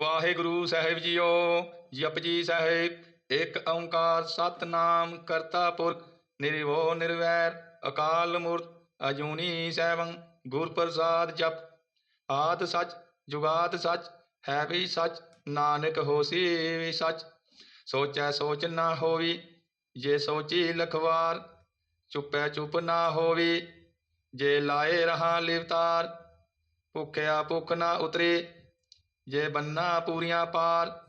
ਵਾਹਿਗੁਰੂ ਸਾਹਿਬ ਜੀਓ ਜਪਜੀ ਸਾਹਿਬ, ਇੱਕ ਓੰਕਾਰ ਸਤਨਾਮ ਕਰਤਾ ਪੁਰਖ ਨਿਰਭਉ ਨਿਰਵੈਰ, ਅਕਾਲ ਮੂਰਤ, ਅਜੂਨੀ ਸੈਭੰ ਗੁਰ ਪ੍ਰਸਾਦ ਜਪ। ਆਦ ਸਚ, ਜੁਗਾਦ ਸਚ, ਹੈ ਵੀ ਸਚ, ਨਾਨਕ ਹੋਸੀ ਵੀ ਸੱਚ। ਸੋਚੈ ਸੋਚ ਨਾ ਹੋਵੀ, ਜੇ ਸੋਚੀ ਲਖਵਾਰ, ਚੁੱਪੈ ਚੁੱਪ ਨਾ ਹੋਵੀ, ਜੇ ਲਾਏ ਰਹਾ ਲਿਵਤਾਰ, ਭੁਖਿਆ ਭੁਖ ਨਾ ਉਤਰੇ ਜੇ ਬੰਨਾ ਪੂਰੀਆਂ ਪਾਰ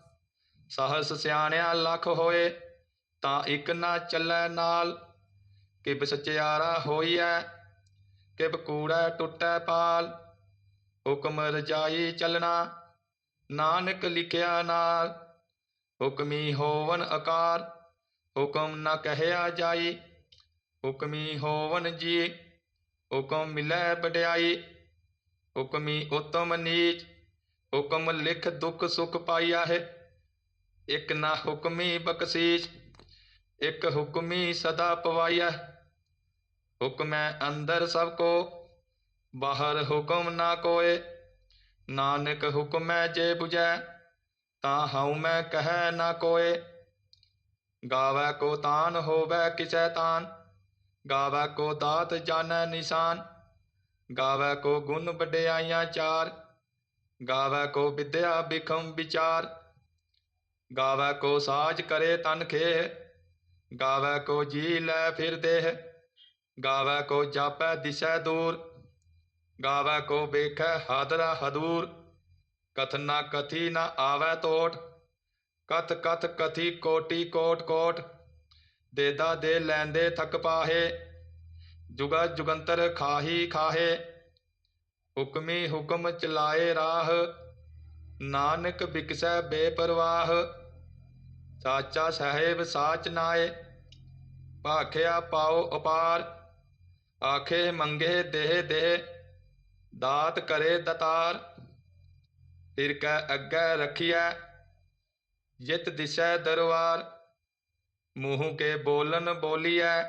ਸਹਸ ਸਿਆਣਿਆ ਲੱਖ ਹੋਏ, ਤਾਂ ਇੱਕ ਨਾ ਚੱਲੈ ਨਾਲ। ਕਿਬ ਸਚਿਆਰਾ ਹੋਈਐ, ਕਿਬ ਕੂੜੈ ਟੁੱਟੈ ਪਾਲ। ਹੁਕਮ ਰਜਾਈ ਚੱਲਣਾ, ਨਾਨਕ ਲਿਖਿਆ ਨਾਲ। ਹੁਕਮੀ ਹੋਵਨ ਆਕਾਰ ਹੁਕਮ ਨਾ ਕਹਿਆ ਜਾਈ। ਹੁਕਮੀ ਹੋਵਨ ਜੀ, ਹੁਕਮ ਮਿਲੈ ਵਡਿਆਈ। ਹੁਕਮੀ ਉਤਮ ਨੀਚ ਹੁਕਮ ਲਿਖ ਦੁੱਖ ਸੁਖ ਪਾਈਆ ਹੈ। ਇਕ ਨਾ ਹੁਕਮੀ ਬਖਸ਼ੀਸ਼, ਇਕ ਹੁਕਮੀ ਸਦਾ ਪਵਾਈਆ ਹੁਕਮੈ ਅੰਦਰ ਸਭ ਕੋ, ਬਾਹਰ ਹੁਕਮ ਨਾ ਕੋਏ। ਨਾਨਕ ਹੁਕਮੈ ਜੇ 부ਜੈ ਤਾਂ ਹਉ ਮੈਂ ਕਹੈ ਨਾ ਕੋਏ। ਗਾਵੈ ਕੋ ਤਾਨ, ਹੋਵੈ ਕਿਸੈ ਤਾਨ। ਗਾਵੈ ਕੋ ਦਾਤ, ਜਾਣੈ ਨਿਸ਼ਾਨ। ਗਾਵੈ ਕੋ ਗੁਣ ਵਡਿਆਈਆਂ ਚਾਰ। ਗਾਵੈ ਕੋ ਵਿਦਿਆ ਬਿਖਮ ਵਿਚਾਰ, ਗਾਵੈ ਕੋ ਸਾਜ ਕਰੇ ਤਨ ਖੇ ਗਾਵੈ ਕੋ ਜੀ ਲੈ ਫਿਰ ਦੇਹ, ਗਾਵੈ ਕੋ ਜਾਪੈ ਦਿਸੈ ਦੂਰ, ਗਾਵੈ ਕੋ ਵੇਖੈ ਹਾਦਰਾ ਹਦੂਰ ਕਥਨਾ ਕਥੀ ਨ ਆਵੈ ਤੋਟ, ਕਥ ਕਥ ਕਥੀ ਕੋਟੀ ਕੋਟ ਕੋਟ, ਦੇਦਾ ਦੇ ਲੈਂਦੇ ਥਕ ਪਾਹੇ ਜੁਗਾ ਜੁਗੰਤਰ ਖਾਹੀ ਖਾਹੇ ਹੁਕਮੀ ਹੁਕਮ ਚਲਾਏ ਰਾਹ, ਨਾਨਕ ਬਿਕਸੈ ਬੇਪਰਵਾਹ। ਸਾਚਾ ਸਾਹਿਬ ਸਾਚ ਨਾਏ, ਭਾਖਿਆ ਪਾਉ ਅਪਾਰ। ਆਖੇ ਮੰਗੇ ਦੇਹ ਦੇਹ, ਦਾਤ ਕਰੇ ਦਤਾਰ। ਫਿਰ ਕੈ ਅੱਗੇ ਰਖੀਐ, ਜਿਤ ਦਿਸੈ ਦਰਬਾਰ ਮੂੰਹ ਕੇ ਬੋਲਨ ਬੋਲੀਐ,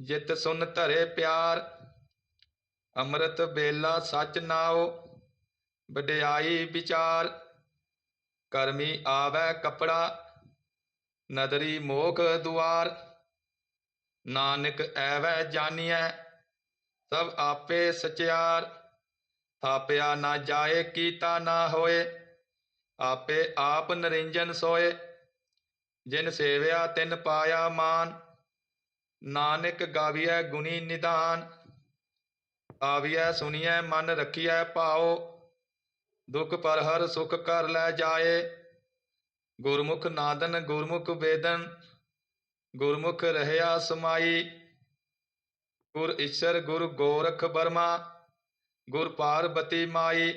ਜਿਤ ਸੁਨ ਧਰੇ ਪਿਆਰ। ਅੰਮ੍ਰਿਤ ਬੇਲਾ ਸਚ ਨਾਉ, ਵਡਿਆਈ ਵਿਚਾਰ ਕਰਮੀ ਆਵੈ ਕਪੜਾ, ਨਦਰੀ ਮੋਖ ਦੁਆਰ, ਨਾਨਕ ਐਵੈ ਜਾਣੀਐ ਸਭ ਆਪੇ ਸਚਿਆਰ, ਥਾਪਿਆ ਨਾ ਜਾਏ ਕੀਤਾ ਨਾ ਹੋਏ, ਆਪੇ ਆਪ ਨਰਿੰਜਨ ਸੋਏ, ਜਿਨ ਸੇਵਿਆ ਤਿਨ ਪਾਇਆ ਮਾਨ, ਨਾਨਕ ਗਾਵੀਐ ਗੁਣੀ ਨਿਦਾਨ ਆਵੀਐ ਸੁਣੀਐ ਮਨ ਰਖੀਐ, ਭਾਉ, ਦੁਖ ਪਰ ਹਰ ਸੁਖ ਕਰ ਲੈ ਜਾਏ। ਗੁਰਮੁਖ ਨਾਦਨ, ਗੁਰਮੁਖ ਵੇਦਨ, ਗੁਰਮੁਖ ਰਹਿਆ ਸਮਾਈ। ਗੁਰ ਈਸ਼ਰ, ਗੁਰ ਗੋਰਖ ਬਰਮਾ, ਗੁਰ ਪਾਰਬਤੀ ਮਾਈ।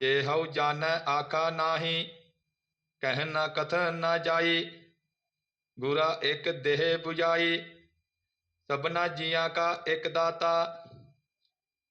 ਜੇ ਹਉ ਜਾਣੈ, ਆਖਾ ਨਾਹੀ, ਕਹਿ ਨਾ ਕਥਨ ਨਾ ਜਾਈ। ਗੁਰਾ ਇੱਕ ਦੇਹ 부ਜਾਈ ਸਭਨਾ ਜੀਆਂ ਕਾ ਇੱਕ ਦਾਤਾ।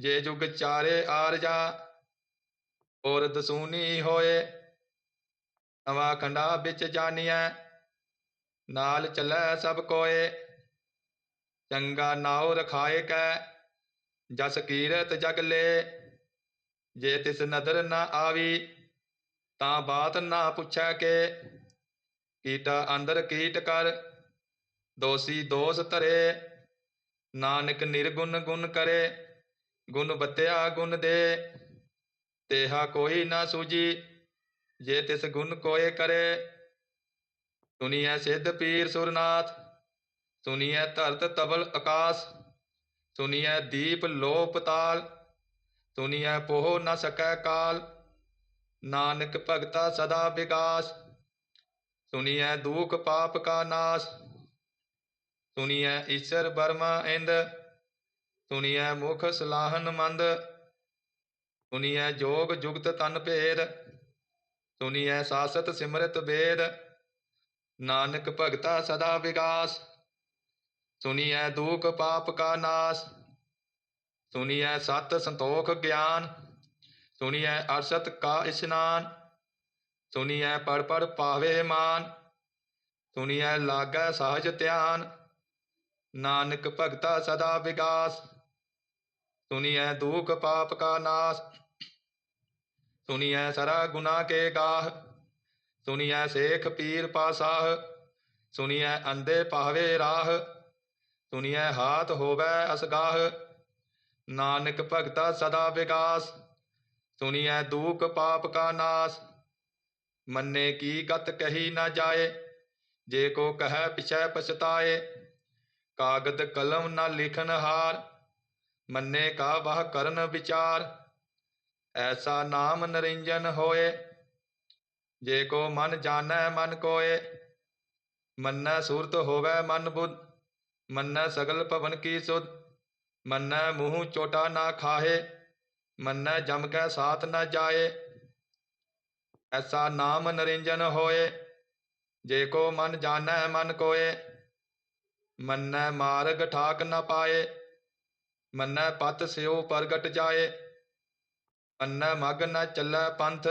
ਜੇ ਜੁਗ ਚਾਰੇ ਆਰਜਾ ਔਰ ਦਸੂਨੀ ਹੋਏ। ਨਵਾ ਖੰਡਾ ਵਿੱਚ ਜਾਣੀਐ ਨਾਲ ਚੱਲੈ ਸਭ ਕੋਏ। ਚੰਗਾ ਨਾਉ ਰਖਾਏ ਕੈ, ਜਸ ਕੀਰਤ ਜਗ ਲੈ। ਜੇ ਤਿਸ ਨਦਰ ਨਾ ਆਵੀ, ਤਾਂ ਬਾਤ ਨਾ ਪੁੱਛੈ ਕੇ। ਕੀਟਾ ਅੰਦਰ ਕੀਟ ਕਰ, ਦੋਸੀ ਦੋਸ ਧਰੇ। ਨਾਨਕ ਨਿਰਗੁਣ ਗੁਣ ਕਰੇ। ਗੁਣ ਬਤਿਆ ਗੁਣ ਦੇ, ਤੇਹਾ ਕੋਈ ਨਾ ਸੂਜੀ ਜੇ ਤਿਸ ਗੁਣ ਕੋਏ ਕਰੇ। ਸੁਨੀਐ ਸਿੱਧ ਪੀਰ ਸੁਰਨਾਥ, ਸੁਨੀਐ ਧਰਤ ਤਬਲ ਆਕਾਸ ਸੁਨੀਐ ਦੀਪ ਲੋਪ ਤਾਲ, ਸੁਨੀਐ ਪੋਹ ਨ ਸਕੈ ਕਾਲ। ਨਾਨਕ ਭਗਤਾ ਸਦਾ ਵਿਗਾਸ ਸੁਨੀਐ ਦੁਖ ਪਾਪ ਕਾ ਨਾਸ, ਸੁਨੀਐ ਈਸ਼ਰ ਬਰਮਾ ਇੰਦ ਸੁਨੀਐ ਮੁਖ ਸਲਾਹਨ ਮੰਦ ਸੁਨੀਐ ਜੋਗ ਜੁਗਤ ਤਨ ਭੇਦ ਸੁਨੀਐ ਸਾਸਤ ਸਿਮਰਤ ਵੇਦ, ਨਾਨਕ ਭਗਤਾ ਸਦਾ ਵਿਗਾਸ ਸੁਨੀਐ ਦੂਖ ਪਾਪ ਕਾ ਨਾਸ ਸੁਨੀਐ ਸਤ ਸੰਤੋਖ ਗਿਆਨ ਸੁਨੀਐ ਅਰਸਤ ਕਾ ਇਸ਼ਨਾਨ ਸੁਨੀਐ ਪੜ ਪੜ ਪਾਵੇ ਮਾਨ ਸੁਨੀਐ ਲਾਗੈ ਸਹਜ ਧਿਆਨ, ਨਾਨਕ ਭਗਤਾ ਸਦਾ ਵਿਗਾਸ। ਸੁਨੀਐ ਦੁਖ ਪਾਪ ਕਾ ਨਾਸ, ਸੁਨੀਐ ਸਰਾ ਗੁਨਾ ਕੇ ਗਾਹ, ਸੁਨੀਐ ਸੇਖ ਪੀਰ ਪਾਸਾਹ, ਸੁਨੀਐ ਅੰਦੇ ਪਾਵੇ ਰਾਹ, ਸੁਨੀਐ ਹਾਥ ਹੋਵੇ ਅਸਗਾਹ, ਨਾਨਕ ਭਗਤਾ ਸਦਾ ਵਿਗਾਸ, ਸੁਨੀਐ ਦੂਖ ਪਾਪ ਕਾ ਨਾਸ। ਮੰਨੇ ਕੀ ਗਤ ਕਹੀ ਨਾ ਜਾਏ, ਜੇ ਕੋ ਕਹੈ ਪਿਛੈ ਪਛਤਾਏ, ਕਾਗਦ ਕਲਮ ਨਾ ਲਿਖਨ ਹਾਰ ਮੰਨੇ ਕਾ ਵਾਹ ਕਰਨ ਵਿਚਾਰ, ਐਸਾ ਨਾਮ ਨਰਿੰਜਨ ਹੋਏ। ਜੇ ਕੋ ਮਨ ਜਾਣੈ, ਮਨ ਕੋਏ। ਮੰਨੈ ਸੂਰਤ ਹੋਵੇ, ਮਨ ਬੁੱਧ। ਮੰਨੈ ਸਗਲ ਭਵਨ ਕੀ ਸੁਧ। ਮੰਨੈ ਮੂੰਹ ਚੋਟਾ ਨਾ ਖਾਹੇ। ਮੰਨੈ ਜਮ ਕੈ ਸਾਥ ਨਾ ਜਾਏ। ਐਸਾ ਨਾਮ ਨਰਿੰਜਨ ਹੋਏ। ਜੇ ਕੋ ਮਨ ਜਾਣੈ, ਮਨ ਕੋਏ। ਮੰਨੈ ਮਾਰਗ ਠਾਕ ਨਾ ਪਾਏ। ਮੰਨੈ ਪਤ ਸਿਓ ਪ੍ਰਗਟ ਜਾਏ, ਮੰਨੈ ਮਗ ਨ ਚੱਲੈ ਪੰਥ,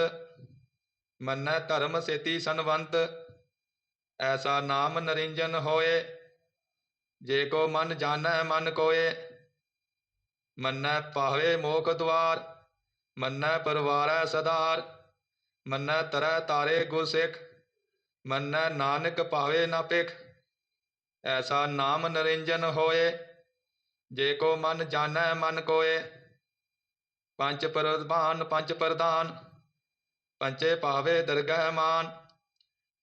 ਮੰਨੈ ਧਰਮ ਸੇਤੀ ਸੰਵੰਤ ਐਸਾ ਨਾਮ ਨਰਿੰਜਨ ਹੋਏ, ਜੇ ਕੋ ਮਨ ਜਾਣੈ ਮਨ ਕੋਏ, ਮੰਨੈ ਪਾਵੇ ਮੋਖ ਦਵਾਰ ਮੰਨੈ ਪਰਵਾਰੈ ਸਦਾਰ ਮੰਨੈ ਤਰੈ ਤਾਰੇ ਗੁਰਸਿੱਖ ਮੰਨੈ ਨਾਨਕ ਭਾਵੇ ਨਾ ਪਿਖ ਐਸਾ ਨਾਮ ਨਰਿੰਜਨ ਹੋਏ ਜੇ ਕੋ ਮਨ ਜਾਣੈ, ਮਨ ਕੋਏ। ਪੰਜ ਪ੍ਰਧਾਨ ਪੰਜ ਪ੍ਰਧਾਨ। ਪੰਚੇ ਪਾਵੇ ਦਰਗਹਿ ਮਾਨ।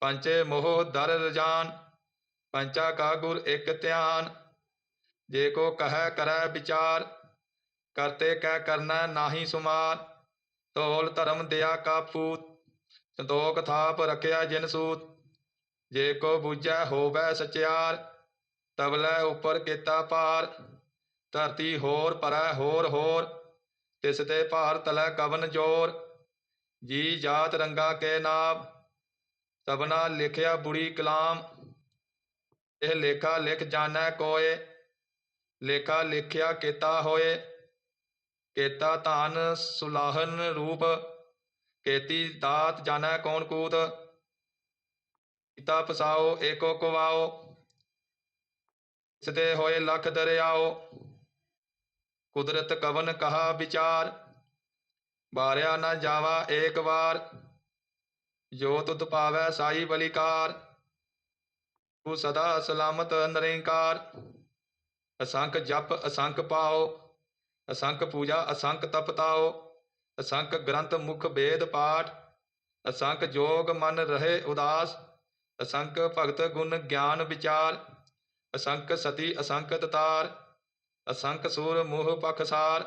ਪੰਚੇ ਮੋਹ ਦਰ ਰਜਾਨ। ਪੰਚਾ ਕਾ ਗੁਰ ਇਕ ਧਿਆਨ। ਜੇ ਕੋ ਕਹੈ, ਕਰੈ ਵਿਚਾਰ। ਕਰਤੇ ਕਹਿ ਕਰਨਾ ਨਾਹੀ ਸੁਮਾਰ। ਤੋਲ ਧਰਮ ਦਿਆ ਕਾ ਪੂਤ। ਸੰਤੋਖ ਥਾਪ ਰਖਿਆ ਜਿਨ ਸੂਤ। ਜੇ ਕੋ ਬੁਝੈ ਹੋਵੈ ਸਚਿਆਰ। ਤਬਲੇ ਉਪਰ ਕੀਤਾ ਪਾਰ ਧਰਤੀ ਹੋਰ ਪਰੈ ਹੋਰ ਹੋਰ, ਤਿਸ ਤੇ ਭਾਰ ਤਲੈ ਕਵਨ ਜੋਰ, ਜੀ ਜਾਤ ਰੰਗਾ ਕੇ ਨਾਮ ਸਭਨਾ ਲਿਖਿਆ ਬੁਰੀ ਕਲਾਮ, ਇਹ ਲੇਖਾ ਲਿਖ ਜਾਣੈ ਕੋਏ, ਲੇਖਾ ਲਿਖਿਆ ਕੀਤਾ ਹੋਏ, ਕੇਤਾ ਧਾਨ ਸੁਲਾਹਨ ਰੂਪ, ਕੇਤੀ ਦਾਤ ਜਾਣੈ ਕੌਣ ਕੂਤ, ਕੀਤਾ ਪਸਾਓ ਏਕੋ ਕਵਾਓ ਸਦੇ ਹੋਏ ਲਖ ਦਰਿਆਓ। ਕੁਦਰਤ ਕਵਨ ਕਹਾ ਵਿਚਾਰ, ਬਾਰਿਆ ਨਾ ਜਾਵਾ ਏਕ ਵਾਰ, ਜੋ ਤੁਧ ਪਾਵੈ ਸਾਈ ਬਲਿਕਾਰ, ਤੂੰ ਸਦਾ ਸਲਾਮਤ ਨਿਰੰਕਾਰ। ਅਸੰਖ ਜਪ, ਅਸੰਖ ਪਾਓ, ਅਸੰਖ ਪੂਜਾ, ਅਸੰਖ ਤਪਤਾਓ, ਅਸੰਖ ਗ੍ਰੰਥ ਮੁਖ ਵੇਦ ਪਾਠ, ਅਸੰਖ ਜੋਗ ਮਨ ਰਹੇ ਉਦਾਸ, ਅਸੰਖ ਭਗਤ ਗੁਣ ਗਿਆਨ ਵਿਚਾਰ, ਅਸੰਖ ਸਤੀ ਅਸੰਖ ਤਤਾਰ ਅਸੰਖ ਸੂਰ ਮੋਹ ਪਖਸਾਰ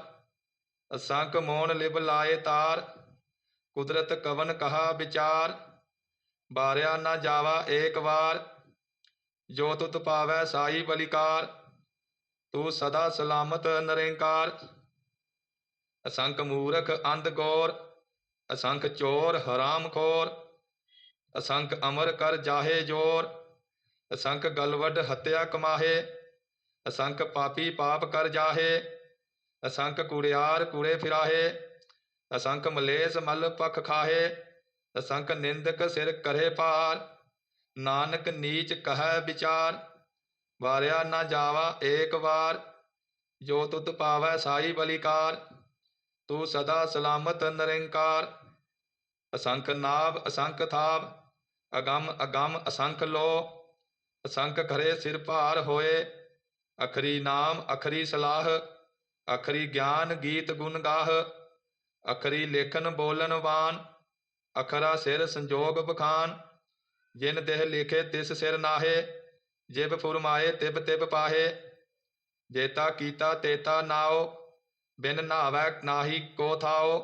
ਅਸੰਖ ਮੋਨ ਲਿਬ ਲਾਏ ਤਾਰ, ਕੁਦਰਤ ਕਵਨ ਕਹਾ ਵਿਚਾਰ, ਬਾਰਿਆ ਨਾ ਜਾਵਾ ਏਕ ਵਾਰ, ਜੋ ਤੁਤ ਪਾਵੈ ਸਾਈ ਬਲਿਕਾਰ, ਤੂੰ ਸਦਾ ਸਲਾਮਤ ਨਿਰੰਕਾਰ। ਅਸੰਖ ਮੂਰਖ ਅੰਧ ਗੋਰ, ਅਸੰਖ ਚੋਰ ਹਰਾਮ ਖੋਰ, ਅਸੰਖ ਅਮਰ ਕਰ ਜਾਹੇ ਜੋਰ, ਅਸੰਖ ਗਲਵਡ ਹਤਿਆ ਕਮਾਹੇ। ਅਸੰਖ ਪਾਪੀ ਪਾਪ ਕਰ ਜਾਹੇ ਅਸੰਖ ਕੁੜਿਆਰ ਕੁੜੇ ਫਿਰਾਹੇ ਅਸੰਖ ਮਲੇਸ ਮਲ ਪਖ ਖਾਹੇ ਅਸੰਖ ਨਿੰਦਕ ਸਿਰ ਕਰੇ ਪਾਰ ਨਾਨਕ ਨੀਚ ਕਹੈ ਵਿਚਾਰ, ਵਾਰਿਆ ਨਾ ਜਾਵਾ ਏਕ ਵਾਰ, ਜੋ ਤੁਤ ਪਾਵੈ ਸਾਈ ਬਲਿਕਾਰ, ਤੂੰ ਸਦਾ ਸਲਾਮਤ ਨਿਰੰਕਾਰ ਅਸੰਖ ਨਾਭ ਅਸੰਖ ਥਾਪ ਅਗੰਮ ਅਗੰਮ ਅਸੰਖ ਲੋ ਅਸੰਖ ਖਰੇ ਸਿਰ ਭਾਰ ਹੋਏ ਅਖਰੀ ਨਾਮ, ਅਖਰੀ ਸਲਾਹ, ਅਖਰੀ ਗਿਆਨ, ਗੀਤ, ਗੁਣ ਗਾਹ, ਅਖਰੀ ਲੇਖਨ ਬੋਲਨ ਵਾਨ ਅਖਰਾ ਸਿਰ, ਸੰਜੋਗ ਬਖਾਨ ਜਿਨ ਦੇਹ ਲਿਖੇ ਤਿਸ ਸਿਰ ਨਾਹੇ, ਜਿਬ ਫੁਰਮਾਏ ਤਿਬ ਤਿਬ ਪਾਹੇ, ਜੇਤਾ ਕੀਤਾ ਤੇਤਾ ਨਾਓ ਬਿਨ ਨਾਵੈ ਨਾਹੀ ਕੋ ਥਾਓ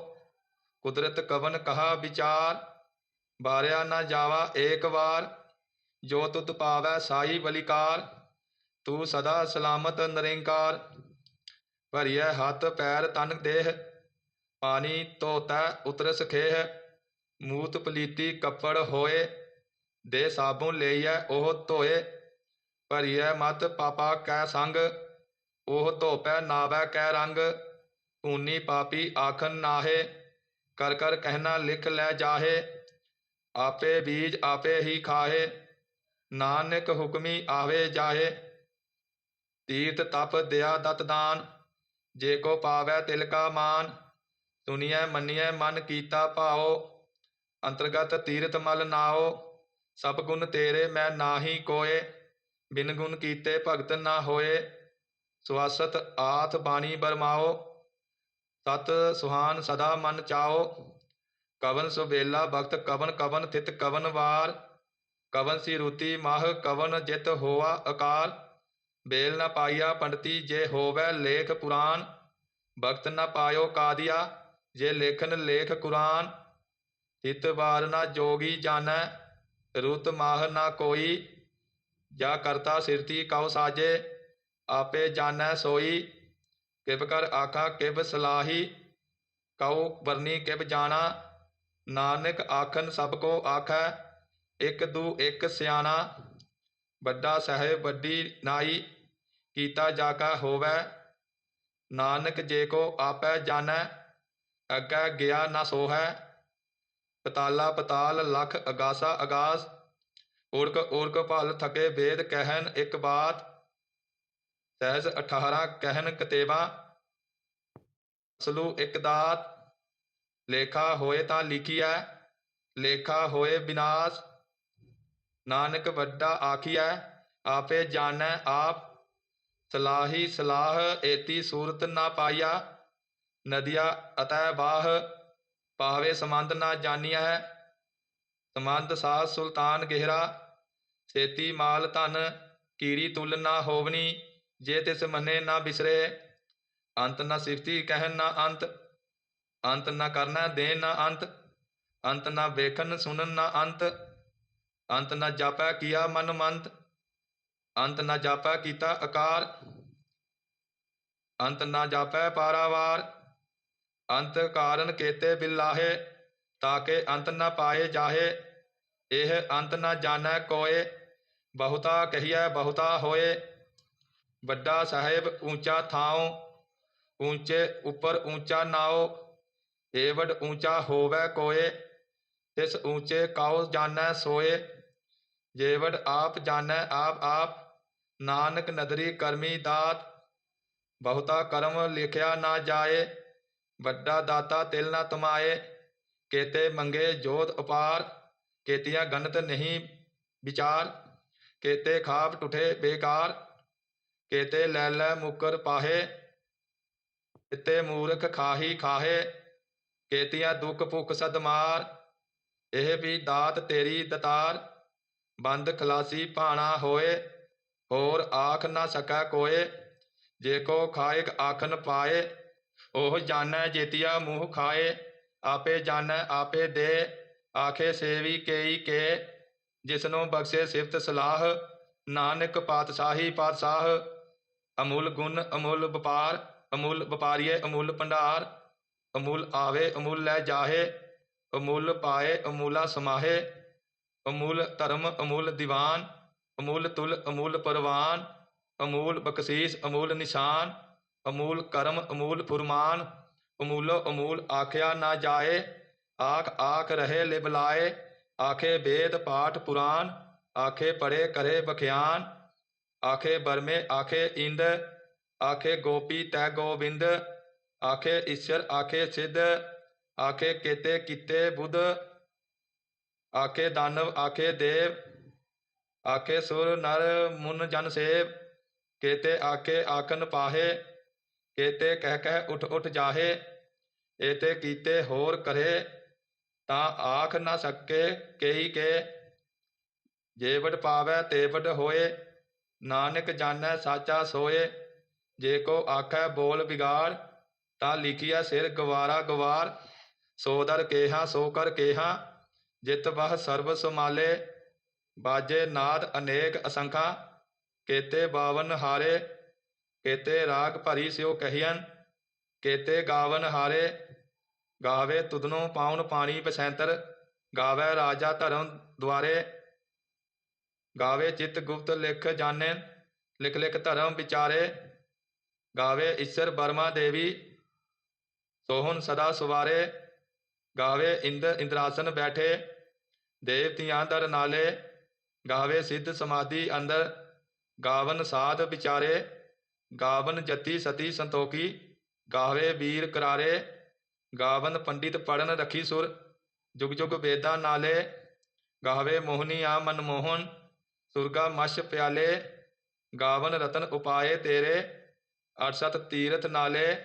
ਕੁਦਰਤ ਕਵਨ ਕਹਾ ਵਿਚਾਰ, ਬਾਰਿਆ ਨਾ ਜਾਵਾ ਏਕ ਵਾਰ, ਜੋ ਤੁਧ ਪਾਵੈ ਸਾਈ ਬਲਿਕਾਰ ਤੂੰ ਸਦਾ ਸਲਾਮਤ ਨਿਰੰਕਾਰ, ਭਰੀਐ ਹੱਥ ਪੈਰ ਤਨ ਦੇਹ, ਪਾਣੀ ਧੋਤੈ ਉਤਰ ਸਖੇਹ ਮੂਤ ਪਲੀਤੀ ਕੱਪੜ ਹੋਏ, ਦੇ ਸਾਬੁਨ ਲਈਐ ਉਹ ਧੋਏ, ਭਰੀਐ ਮਤ ਪਾਪਾ ਕੈ ਸੰਗ, ਉਹ ਧੋਪੈ ਨਾਵੈ ਕੈ ਰੰਗ ਪੂਨੀ ਪਾਪੀ ਆਖਨ ਨਾਹੇ, ਕਰ ਕਰ ਕਹਿਣਾ ਲਿਖ ਲੈ ਜਾਹੇ, ਆਪੇ ਬੀਜ ਆਪੇ ਹੀ ਖਾਹੇ, ਨਾਨਕ ਹੁਕਮੀ ਆਵੇ ਜਾਹੇ। ਤੀਰਥ ਤਪ, ਦਿਆ ਦਤ ਦਾਨ, ਜੇ ਕੋ ਪਾਵੈ ਤਿਲ ਕਾ ਮਾਨ, ਸੁਣੀਐ, ਮੰਨੀਐ, ਮਨ ਕੀਤਾ ਭਾਓ ਅੰਤਰਗਤ ਤੀਰਥ ਮਲ ਨਾਓ ਸਭ ਗੁਣ ਤੇਰੇ ਮੈਂ ਨਾਹੀ ਕੋਏ, ਬਿਨ ਗੁਣ ਕੀਤੇ ਭਗਤ ਨਾ ਹੋਏ, ਸੁਆਸਤ ਆਥ ਬਾਣੀ ਬਰਮਾਓ ਤਤ ਸੁਹਾਨ ਸਦਾ ਮਨ ਚਾਓ ਕਵਨ ਸੁਬੇਲਾ ਭਗਤ ਕਵਨ ਕਵਨ ਥਿਤ ਕਵਨ ਵਾਰ, ਕਵਨ ਸੀ ਰੂਤੀ ਮਾਹ ਕਵਨ ਜਿਤ ਹੋਆ ਅਕਾਰ ਬੇਲ ਨ ਪਾਈਆ ਪੰਡਤੀ, ਜੇ ਹੋਵੈ ਲੇਖ ਪੁਰਾਨ ਭਗਤ ਨ ਪਾਇਓ ਕਾਦੀਆ, ਜੇ ਲੇਖਨ ਲੇਖ ਕੁਰਾਨ, ਹਿਤ ਵਾਰ ਨਾ ਜੋਗੀ ਜਾਣੈ, ਰੁਤ ਮਾਹ ਨਾ ਕੋਈ, ਜਾ ਕਰਤਾ ਸਿਰਤੀ ਕਉ ਸਾਜੇ, ਆਪੇ ਜਾਣੈ ਸੋਈ ਕਿਬ ਕਰ ਆਖਾ ਕਿਬ ਸਲਾਹੀ, ਕਉ ਵਰਨੀ ਕਿਬ ਜਾਣਾ, ਨਾਨਕ ਆਖਨ ਸਭ ਕੋ ਆਖੈ, ਇਕ ਦੂ ਇਕ ਸਿਆਣਾ, ਵੱਡਾ ਸਹਿਬ ਵੱਡੀ ਨਾਈ ਕੀਤਾ ਜਾ ਹੋਵੈ। ਨਾਨਕ ਜੇ ਕੋ ਆਪੈ ਜਾਣੈ, ਅੱਗੇ ਗਿਆ ਨਾ ਸੋਹੈ। ਪਤਾਲਾ ਪਤਾਲ, ਲਖ ਅਗਾਸਾ ਅਗਾਸ। ਓਰਕ ਓਰਕ ਭਲ ਥਕੇ ਵੇਦ ਕਹਿਨ ਇੱਕ ਬਾਤ। ਸਹਿਜ 18 ਕਹਿਨ ਕਤੇਵਾ ਸਲੂ ਇੱਕ ਦਾਤ। ਲੇਖਾ ਹੋਏ ਤਾਂ ਲਿਖੀਐ, ਲੇਖਾ ਹੋਏ ਵਿਨਾਸ ਨਾਨਕ ਵੱਡਾ ਆਖੀਐ, ਆਪੇ ਜਾਣੈ ਆਪ। ਸਲਾਹੀ ਸਲਾਹ ਏਤੀ ਸੂਰਤ ਨਾ ਪਾਇਆ, ਨਦੀਆ ਅਤੈ ਬਾਹ ਪਾਵੇ ਸਮੰਦ ਨਾ ਜਾਣੀਐ ਸਮੰਦ ਸਾਹ ਸੁਲਤਾਨ ਗਹਿਰਾ ਸੇਤੀ ਮਾਲ ਧਨ ਕੀੜੀ ਤੁਲ ਨਾ ਹੋਵਨੀ, ਜੇ ਤਿਸ ਮੰਨੇ ਨਾ ਬਿਸਰੇ, ਅੰਤ ਨਾ ਸਿਫਤੀ ਕਹਿਨ ਨਾ ਅੰਤ ਅੰਤ ਨਾ ਕਰਨਾ ਦੇ ਨਾ ਅੰਤ ਅੰਤ ਨਾ ਵੇਖਨ ਸੁਨਨ ਨਾ ਅੰਤ ਅੰਤ ਨਾ ਜਾਪੈ ਕੀਆ ਮਨ ਮੰਤ ਅੰਤ ਨਾ ਜਾਪੈ ਕੀਤਾ ਆਕਾਰ ਅੰਤ ਨਾ ਜਾਪੈ ਪਾਰਾਵਾਰ, ਅੰਤ ਕਾਰਨ ਕੇਤੇ ਬਿਲਾਹੇ ਤਾਕੇ ਅੰਤ ਨਾ ਪਾਏ ਜਾਹੇ, ਇਹ ਅੰਤ ਨਾ ਜਾਣੈ ਕੋਏ, ਬਹੁਤਾ ਕਹੀਐ ਬਹੁਤਾ ਹੋਏ। ਵੱਡਾ ਸਾਹਿਬ ਉੱਚਾ ਥਾਉ ਉੱਚੇ ਉੱਪਰ ਉੱਚਾ ਨਾਉ, ਏਵਡ ਉੱਚਾ ਹੋਵੇ ਕੋਏ, ਤਿਸ ਉੱਚੇ ਕਾਉ ਜਾਣੈ ਸੋਏ, ਜੇਵਡ ਆਪ ਜਾਣੈ ਆਪ ਆਪ ਨਾਨਕ ਨਦਰੀ ਕਰਮੀ ਦਾਤ, ਬਹੁਤਾ ਕਰਮ ਲਿਖਿਆ ਨਾ ਜਾਏ, ਵੱਡਾ ਦਾਤਾ ਤਿਲ ਨਾ ਤਮਾਏ, ਕੇਤੇ ਮੰਗੇ ਜੋਤ ਅਪਾਰ ਕੇਤੀਆਂ ਗਨਤ ਨਹੀਂ ਵਿਚਾਰ, ਕੇਤੇ ਖਾਪ ਟੁਠੇ ਬੇਕਾਰ, ਕੇਤੇ ਲੈ ਲੈ ਮੁਕਰ ਪਾਹੇ, ਕਿਤੇ ਮੂਰਖ ਖਾਹੀ ਖਾਹੇ, ਕੇਤੀਆਂ ਦੁੱਖ ਭੁੱਖ ਸਦਮਾਰ ਇਹ ਵੀ ਦਾਤ ਤੇਰੀ ਦਤਾਰ, ਬੰਦ ਖਲਾਸੀ ਭਾਣਾ ਹੋਏ ਹੋਰ ਆਖ ਨਾ ਸਕੈ ਕੋਏ ਜੇ ਕੋ ਖਾਇਕ ਆਖਨ ਪਾਏ, ਉਹ ਜਾਣੈ ਜੇਤੀਆ ਮੂੰਹ ਖਾਏ, ਆਪੇ ਜਾਣੈ ਆਪੇ ਦੇ, ਆਖੇ ਸੇਵੀ ਕੇਈ ਕੇ, ਜਿਸਨੂੰ ਬਖਸ਼ੇ ਸਿਫਤ ਸਲਾਹ, ਨਾਨਕ ਪਾਤਸ਼ਾਹੀ ਪਾਤਸ਼ਾਹ, ਅਮੁੱਲ ਗੁਣ, ਅਮੁੱਲ ਵਪਾਰ, ਅਮੁੱਲ ਵਪਾਰੀਏ, ਅਮੁੱਲ ਭੰਡਾਰ, ਅਮੁੱਲ ਆਵੇ, ਅਮੁੱਲ ਲੈ ਜਾਹੇ, ਅਮੁੱਲ ਪਾਏ, ਅਮੁੱਲਾ ਸਮਾਹੇ, ਅਮੁੱਲ ਧਰਮ, ਅਮੁੱਲ ਦੀਵਾਨ ਅਮੁੱਲ ਤੁਲ ਅਮੁੱਲ ਪਰਵਾਨ ਅਮੂਲ ਬਖਸ਼ੀਸ ਅਮੂਲ ਨਿਸ਼ਾਨ ਅਮੂਲ ਕਰਮ ਅਮੂਲ ਫੁਰਮਾਨ ਅਮੂਲੋ ਅਮੂਲ ਆਖਿਆ ਨਾ ਜਾਏ ਆਖ ਆਖ ਰਹੇ ਲਿਬਲਾਏ ਆਖੇ ਵੇਦ ਪਾਠ ਪੁਰਾਨ ਆਖੇ ਪੜੇ ਕਰੇ ਬਖਿਆਨ ਆਖੇ ਬਰਮੇ ਆਖੇ ਇੰਦ ਆਖੇ ਗੋਪੀ ਤੈ ਗੋਬਿੰਦ ਆਖੇ ਈਸ਼ਰ ਆਖੇ ਸਿੱਧ ਆਖੇ ਕੇਤੇ ਕੀਤੇ ਬੁੱਧ ਆਖੇ ਦਾਨਵ ਆਖੇ ਦੇਵ ਆਖੇ ਸੁਰ ਨਰ ਮੁਨ ਜਨ ਸੇਵ, ਕੇਤੇ ਆਖੇ ਆਖਨ ਪਾਹੇ, ਕੇਤੇ ਕਹਿ ਕਹਿ ਉਠ ਉਠ ਜਾਹੇ, ਏਤੇ ਕੀਤੇ ਹੋਰ ਕਰੇ, ਤਾਂ ਆਖ ਨਾ ਸਕੇ ਕਈ ਕੇ ਜੇਵਟ ਪਾਵੈ ਤੇਵਟ ਹੋਏ, ਨਾਨਕ ਜਾਣੈ ਸਾਚਾ ਸੋਏ, ਜੇ ਕੋ ਆਖੈ ਬੋਲ ਬਿਗਾੜ ਤਾਂ ਲਿਖਿਆ ਸਿਰ ਗਵਾਰਾ ਗਵਾਰ, ਸੋ ਦਰ ਕੇਹਾ ਸੋ ਕਰ ਕੇਹਾ, ਜਿਤ ਬਹ ਸਰਬ ਸਮਾਲੇ ਬਾਜੇ ਨਾਦ ਅਨੇਕ ਅਸੰਖਾ, ਕੇਤੇ ਬਾਵਨ ਹਾਰੇ, ਕੇਤੇ ਰਾਗ ਭਰੀ ਸਿਓ ਕਹੀਨ ਕੇਤੇ ਗਾਵਨ ਹਾਰੇ, ਗਾਵੇ ਤੁਧਨੋਂ ਪਾਉਣ ਪਾਣੀ ਬਸੈਂਤਰ ਗਾਵੇ ਰਾਜਾ ਧਰਮ ਦੁਆਰੇ, ਗਾਵੇ ਚਿਤ ਗੁਪਤ ਲਿਖ ਜਾਣੇ, ਲਿਖ ਲਿਖ ਧਰਮ ਵਿਚਾਰੇ, ਗਾਵੇ ਈਸ਼ਰ ਬਰਮਾ ਦੇਵੀ ਸੋਹਣ ਸਦਾ ਸੁਵਾਰੇ, ਗਾਵੇ ਇੰਦਰ ਇੰਦਰਾਸਨ ਬੈਠੇ, ਦੇਵਤਿਆਂ ਦਰ ਨਾਲੇ ਗਾਵੇ ਸਿੱਧ ਸਮਾਧੀ ਅੰਦਰ, ਗਾਵਨ ਸਾਧ ਵਿਚਾਰੇ, ਗਾਵਨ ਜਤੀ ਸਤੀ ਸੰਤੋਖੀ, ਗਾਵੇ ਵੀਰ ਕਰਾਰੇ, ਗਾਵਨ ਪੰਡਿਤ ਪੜਨ ਰਖੀ ਸੁਰ, ਜੁਗ ਜੁਗ ਵੇਦਾਂ ਨਾਲੇ, ਗਾਵੇ ਮੋਹਨੀ ਆ ਮਨਮੋਹਨ ਸੁਰਗਾ ਮਛ ਪਿਆਲੇ, ਗਾਵਨ ਰਤਨ ਉਪਾਏ ਤੇਰੇ, ਅਰਸਤ ਤੀਰਥ ਨਾਲੇ,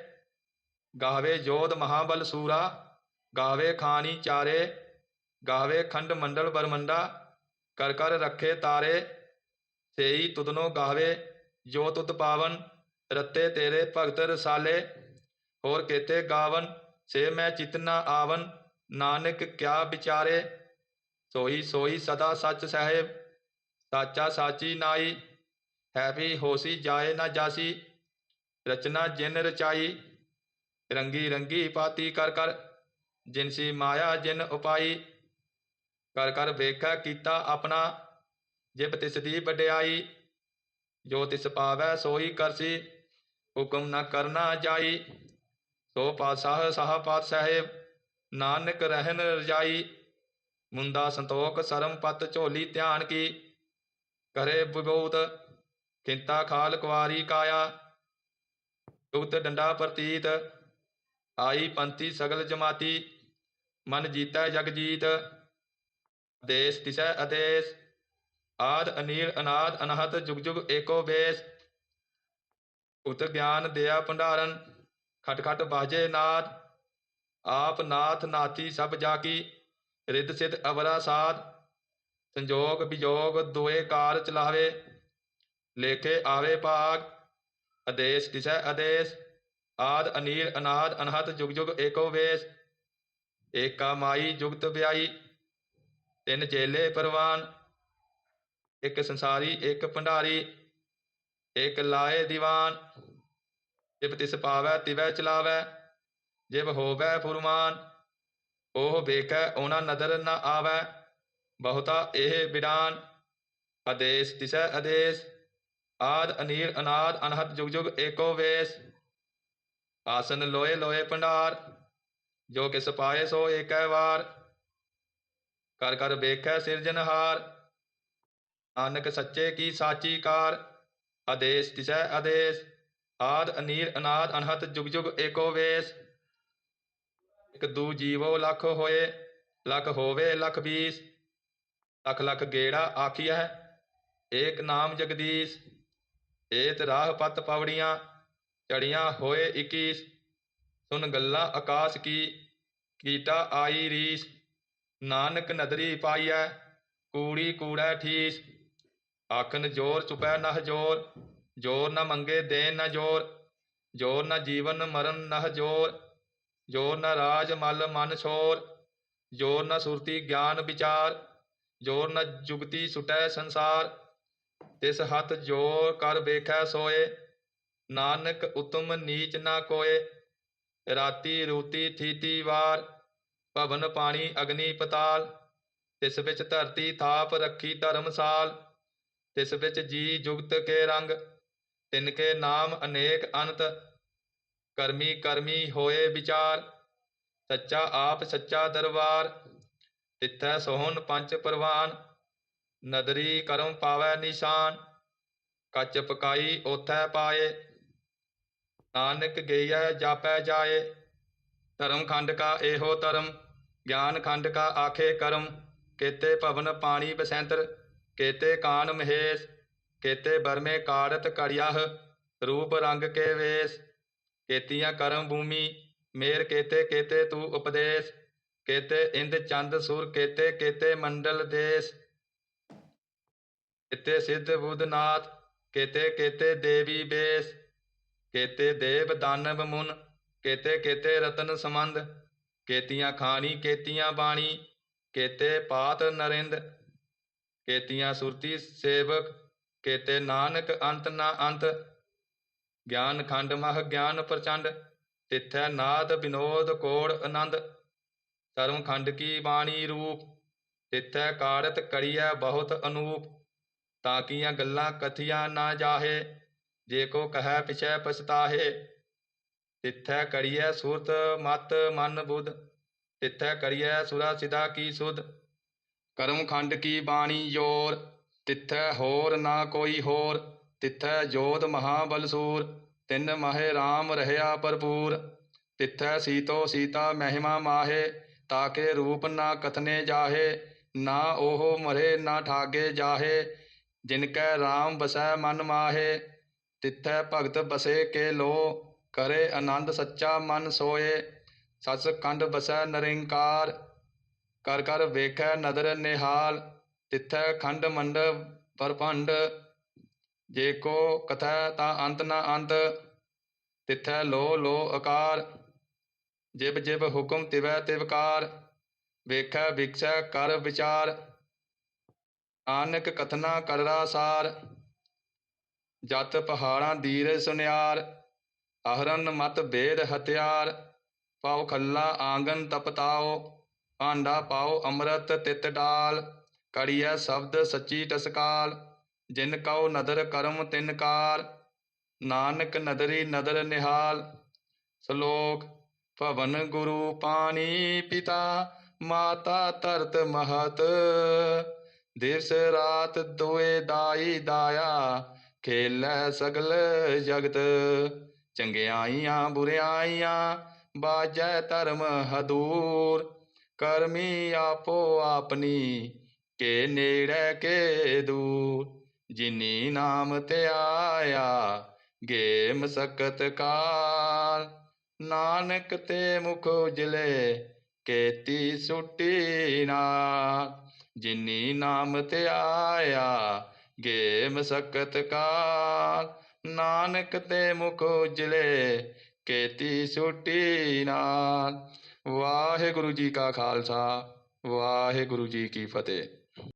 ਗਾਵੇ ਜੋਧ ਮਹਾਬਲ ਸੂਰਾ, ਗਾਵੇ ਖਾਨੀ ਚਾਰੇ, ਗਾਵੇ ਖੰਡ ਮੰਡਲ ਬਰਮੰਡਾ ਕਰ ਕਰ ਰੱਖੇ ਤਾਰੇ, ਸੇਈ ਤੁਧਨੋ ਗਾਵੇ, ਜੋ ਤੁਧ ਪਾਵਨ, ਰਤੇ ਤੇਰੇ ਭਗਤ ਰਸਾਲੇ। ਹੋਰ ਕੇਤੇ ਗਾਵਨ, ਸੇ ਮੈਂ ਚਿਤ ਨਾ ਆਵਨ, ਨਾਨਕ ਕਿਆ ਵਿਚਾਰੇ। ਸੋਈ ਸੋਈ ਸਦਾ ਸੱਚ ਸਹਿਬ, ਸਾਚਾ ਸਾਚੀ ਨਾਈ। ਹੈ ਵੀ ਹੋਸੀ ਜਾਏ ਨਾ ਜਾਸੀ, ਰਚਨਾ ਜਿਨ ਰਚਾਈ। ਰੰਗੀ ਰੰਗੀ ਪਾਤੀ ਕਰ ਕਰ ਜਿਨਸੀ ਮਾਇਆ ਜਿਨ ਉਪਾਈ। ਕਰ ਕਰ ਵੇਖੈ ਕੀਤਾ ਆਪਣਾ ਜਿਬ ਤਿਸ ਦੀ ਵਡਿਆਈ, ਜੋ ਤਿਸ ਪਾਵੈ ਸੋਈ ਕਰਸੀ, ਹੁਕਮ ਨਾ ਕਰਨਾ ਜਾਈ। ਸੋ ਪਾਤਸ਼ਾਹ ਸਾਹ ਪਾਤ ਸਾਹਿਬ, ਨਾਨਕ ਰਹਿਨ ਰਜਾਈ। ਮੁੰਦਾ ਸੰਤੋਖ ਸਰਮ ਪਤ ਝੋਲੀ ਧਿਆਨ ਕੀ। ਕਰੇ ਵਿਭੂਤ ਕਿੰਤਾ ਖਾਲ ਕੁਵਾਰੀ ਕਾਇਆ। ਉਗਤ ਡੰਡਾ ਪ੍ਰਤੀਤ, ਆਈ ਪੰਥੀ ਸਗਲ ਜਮਾਤੀ। ਮਨ ਜੀਤੈ ਜਗ ਜੀਤ। ਦੇਸ ਤਿਸੈ ਆਦੇਸ ਆਦ ਅਨੀਲ ਅਨਾਦ ਅਨਹਤ ਜੁਗ ਜੁਗ ਏਕੋ ਵੇਸ। ਉਤ ਗਿਆਨ ਦਿਆ ਭੰਡਾਰਨ, ਖਟ ਖਟ ਬਾਜੇ ਨਾਦ। ਆਪ ਨਾਥ ਨਾਥੀ ਸਭ ਜਾ ਕੀ ਰਿੱਧ ਸਿਧ ਅਵਰਾ ਸਾਧ ਸੰਜੋਗ ਵਿਜੋਗ ਦੋਏ ਕਾਰ ਚਲਾਵੇ, ਲੇਖੇ ਆਵੇ ਭਾਗ। ਆਦੇਸ਼ ਦਿਸੈ ਆਦੇਸ਼ ਆਦ ਅਨੀਲ ਅਨਾਦ ਅਨਹਤ ਜੁਗ ਜੁਗ ਏਕੋ ਵੇਸ। ਏਕਾ ਮਾਈ ਜੁਗਤ ਵਿਆਈ। ਤਿੰਨ ਚੇਲੇ ਪਰਵਾਨ, ਇੱਕ ਸੰਸਾਰੀ, ਇੱਕ ਭੰਡਾਰੀ, ਇੱਕ ਲਾਏ ਦੀਵਾਨ। ਜਿਬ ਤਿਸ ਪਾਵੈ, ਤਿਵੈ ਚਲਾਵੈ, ਜਿਬ ਹੋਵੈ ਫੁਰਮਾਨ, ਉਹ ਵੇਖੈ ਉਹਨਾਂ ਨਦਰ ਨ ਆਵੈ, ਬਹੁਤਾ ਇਹ ਬਿਡਾਨ। ਆਦੇਸ਼ ਤਿਸੈ ਆਦੇਸ਼, ਆਦ ਅਨੀਰ ਅਨਾਦ ਅਨਹਤ ਜੁਗ ਜੁਗ ਏਕੋ ਵੇਸ। ਆਸਨ ਲੋਏ ਲੋਏ ਭੰਡਾਰ, ਜੋ ਕਿਸ ਪਾਏ ਸੋ ਏਕੈ ਵਾਰ। ਕਰ ਕਰ ਵੇਖੈ ਸਿਰਜਨਹਾਰ ਨਾਨਕ ਸੱਚੇ ਕੀ ਸਾਚੀ ਕਾਰ ਆਦੇਸ਼ ਤਿਸੈ ਆਦੇਸ਼, ਆਦ ਅਨੀਰ ਅਨਾਦ ਅਨਹਤ ਜੁਗ ਜੁਗ ਏਕੋ ਵੇਸ। ਇਕ ਦੂ ਜੀਵੋ ਲੱਖ ਹੋਏ, ਲੱਖ ਹੋਵੇ ਲੱਖ ਬੀਸ, ਲਖ ਲੱਖ ਗੇੜਾ ਆਖੀਐ, ਏਕ ਨਾਮ ਜਗਦੀਸ਼, ਏਤ ਰਾਹ ਪਤ ਪਵੜੀਆਂ, ਚੜੀਆਂ ਹੋਏ 21 ਸੁਨ ਗੱਲਾਂ ਆਕਾਸ਼ ਕੀ, ਕੀਟਾ ਆਈ ਰੀਸ। ਨਾਨਕ ਨਦਰੀ ਪਾਈਐ, ਕੂੜੀ ਕੂੜੈ ਠੀਸ। ਆਖਨ ਜੋਰ ਚੁਪੈ ਨਹ ਜੋਰ ਜੋਰ ਨ ਮੰਗੇ ਦੇਨ ਨ ਜੋਰ ਜੋਰ ਨ ਜੀਵਨ ਮਰਨ ਨਹ ਜੋਰ ਜੋਰ ਨ ਰਾਜ ਮਲ ਮਨ ਛੋਰ, ਜੋਰ ਨ ਸੁਰਤੀ ਗਿਆਨ ਵਿਚਾਰ, ਜੋਰ ਨ ਜੁਗਤੀ ਸੁਟੈ ਸੰਸਾਰ। ਤਿਸ ਹੱਥ ਜੋਰ ਕਰ ਵੇਖੈ ਸੋਏ, ਨਾਨਕ ਉਤਮ ਨੀਚ ਨਾ ਕੋਏ, ਰਾਤੀ ਰੂਤੀ ਥੀਤੀ ਵਾਰ। ਭਵਨ ਪਾਣੀ ਅਗਨੀ ਪਤਾਲ, ਤਿਸ ਵਿੱਚ ਧਰਤੀ ਥਾਪ ਰੱਖੀ ਧਰਮਸਾਲ, ਤਿਸ ਵਿੱਚ ਜੀ ਜੁਗਤ ਕੇ ਰੰਗ, ਤਿਨ ਕੇ ਨਾਮ ਅਨੇਕ ਅਨੰਤ ਕਰਮੀ ਕਰਮੀ ਹੋਏ ਵਿਚਾਰ, ਸੱਚਾ ਆਪ ਸੱਚਾ ਦਰਬਾਰ, ਤਿੱਥੈ ਸੋਹਣ ਪੰਜ ਪਰਵਾਨ, ਨਦਰੀ ਕਰਮ ਪਾਵੈ ਨਿਸ਼ਾਨ, ਕੱਚ ਪਕਾਈ ਓਥੈ ਪਾਏ, ਨਾਨਕ ਗਈਐ ਜਾਪੈ ਜਾਏ। ਧਰਮ ਖੰਡ ਕਾ ਇਹੋ ਧਰਮ, ਗਿਆਨ ਖੰਡ ਕਾ ਆਖੇ ਕਰਮ, ਕੇਤੇ ਭਵਨ ਪਾਣੀ ਬਸੈਂਤਰ, ਕੇਤੇ ਕਾਨ ਮਹੇਸ਼, ਕੇਤੇ ਬਰਮੇ ਕਾੜਤ ਕੜਿਆਹ ਰੂਪ ਰੰਗ ਕੇ ਵੇਸ, ਕੇਤੀਆਂ ਕਰਮ ਭੂਮੀ, ਮੇਰ ਕੇਤੇ ਕੇਤੇ ਤੂ ਉਪਦੇਸ਼, ਕੇਤੇ ਇੰਦ ਚੰਦ ਸੁਰ, ਕੇਤੇ ਕੇਤੇ ਮੰਡਲ ਦੇਸ। ਕੇਤੇ ਸਿੱਧ ਬੁੱਧਨਾਥ ਕੇਤੇ ਕੇਤੇ ਦੇਵੀ ਬੇਸ, ਕੇਤੇ ਦੇਵ ਦਾਨਵ ਮੁਨ ਕੇਤੇ ਕੇਤੇ ਰਤਨ ਸਮੰਦ ਕੇਤੀਆਂ ਖਾਣੀ, ਕੇਤੀਆਂ ਬਾਣੀ, ਕੇਤੇ ਪਾਤ ਨਰਿੰਦ, ਕੇਤੀਆਂ ਸੁਰਤੀ ਸੇਵਕ, ਕੇਤੇ ਨਾਨਕ ਅੰਤ ਨਾ ਅੰਤ, ਗਿਆਨ ਖੰਡ ਮਹ ਗਿਆਨ ਪ੍ਰਚੰਡ, ਤਿੱਥੈ ਨਾਦ ਬਿਨੋਦ ਕੋੜ ਆਨੰਦ, ਧਰਮ ਖੰਡ ਕੀ ਬਾਣੀ ਰੂਪ, ਤਿਥੈ ਕਾਰਤ ਕਰੀਐ ਬਹੁਤ ਅਨੂਪ, ਤਾਂ ਕੀਆਂ ਗੱਲਾਂ ਕਥੀਆਂ ਨਾ ਜਾਹੇ, ਜੇ ਕੋ ਕਹੈ ਪਿਛੈ ਪਛਤਾਹੇ ਤਿਥੈ ਕਰੀਐ ਸੁਰਤ ਮਤ ਮਨ ਬੁੱਧ, ਤਿਥੈ ਕਰੀਐ ਸੁਰਾ ਸਿਦਾ ਕੀ ਸੁਧ। ਕਰਮ ਖੰਡ ਕੀ ਬਾਣੀ ਜੋਰ, ਤਿਥੈ ਹੋਰ ਨਾ ਕੋਈ ਹੋਰ, ਤਿਥੈ ਜੋਤ ਮਹਾਬਲ ਸੂਰ, ਤਿੰਨ ਮਹਿ RAM ਰਹਿਆ ਭਰਪੂਰ। ਤਿਥੈ ਸੀਤੋ ਸੀਤਾ ਮਹਿਮਾ ਮਾਹੇ, ਤਾਕੇ ਰੂਪ ਨਾ ਕਥਨੇ ਜਾਹੇ, ਨਾ ਉਹ ਮਰੇ ਨਾ ਠਾਗੇ ਜਾਹੇ ਜਿਨ ਕੈ RAM ਬਸੈ ਮਨ ਮਾਹੇ, ਤਿਥੈ ਭਗਤ ਬਸੇ ਕੇ ਲੋ ਕਰੇ ਆਨੰਦ ਸੱਚਾ ਮਨ ਸੋਏ, ਸਚ ਕੰਡ ਵਸੈ ਨਿਰੰਕਾਰ, ਕਰ ਕਰ ਵੇਖੈ ਨਦਰ ਨਿਹਾਲ, ਤਿਥੈ ਖੰਡ ਮੰਡ ਪਰਭੰਡ ਜੇ ਕੋ ਕਥੈ ਤਾਂ ਅੰਤ ਨਾ ਅੰਤ, ਤਿਥੈ ਲੋ ਲੋ ਆਕਾਰ ਜਿਬ ਜਿਬ ਹੁਕਮ ਤਿਵੈ ਤਿਵਕਾਰ ਵੇਖੈ ਵਿਖਸੈ ਕਰ ਵਿਚਾਰ, ਆਨਕ ਕਥਨਾ ਕਰੜਾ ਸਾਰ, ਜਤ ਪਹਾੜਾਂ ਦੀਰ ਸੁਨਿਆਰ ਅਹਰਨ ਮਤ ਭੇਦ ਹਥਿਆਰ ਪਾਉ ਖੱਲਾ ਆਂਗਨ ਤਪਤਾਓ, ਭਾਂਡਾ ਪਾਓ ਅੰਮ੍ਰਿਤ ਤਿਤ ਡਾਲ, ਕੜੀਐ ਸ਼ਬਦ ਸੱਚੀ ਟਸਕਾਲ, ਜਿਨ ਕਉ ਨਦਰ ਕਰਮ ਤਿਨ ਕਾਰ, ਨਾਨਕ ਨਦਰੀ ਨਦਰ ਨਿਹਾਲ, ਸ਼ਲੋਕ, ਭਵਨ ਗੁਰੂ ਪਾਣੀ ਪਿਤਾ, ਮਾਤਾ ਧਰਤ ਮਹਤ ਦਿਵਸ ਰਾਤ ਦੋਏ ਦਾਈ ਦਾਇਆ, ਖੇਲੈ ਸਗਲ ਜਗਤ। ਚੰਗਿਆਈਆਂ, ਬੁਰਿਆਈਆਂ ਬਾਜੈ ਧਰਮ ਹਦੂਰ। ਕਰਮੀ ਆਪੋ ਆਪਣੀ, ਕੇ ਨੇੜੇ, ਕੇ ਦੂਰ। ਜਿਨੀ ਨਾਮ ਤੇ ਆਇਆ ਗੇ ਮਸਕਤ ਕਾਲ। ਨਾਨਕ ਤੇ ਮੁਖ ਉਜਲੇ, ਕੇਤੀ ਸੁਟੀ ਨਾ ਜਿਨੀ ਨਾਮ ਤੇ ਆਇਆ ਗੇ ਮਸਕਤ ਕਾਲ। ਨਾਨਕ ਤੇ ਮੁਖ ਉਜਲੇ, ਕੇਤੀ ਸੁਟੀ ਨਾਲ। ਵਾਹਿਗੁਰੂ ਜੀ ਕਾ ਖਾਲਸਾ, ਵਾਹਿਗੁਰੂ ਜੀ ਕੀ ਫਤਿਹ।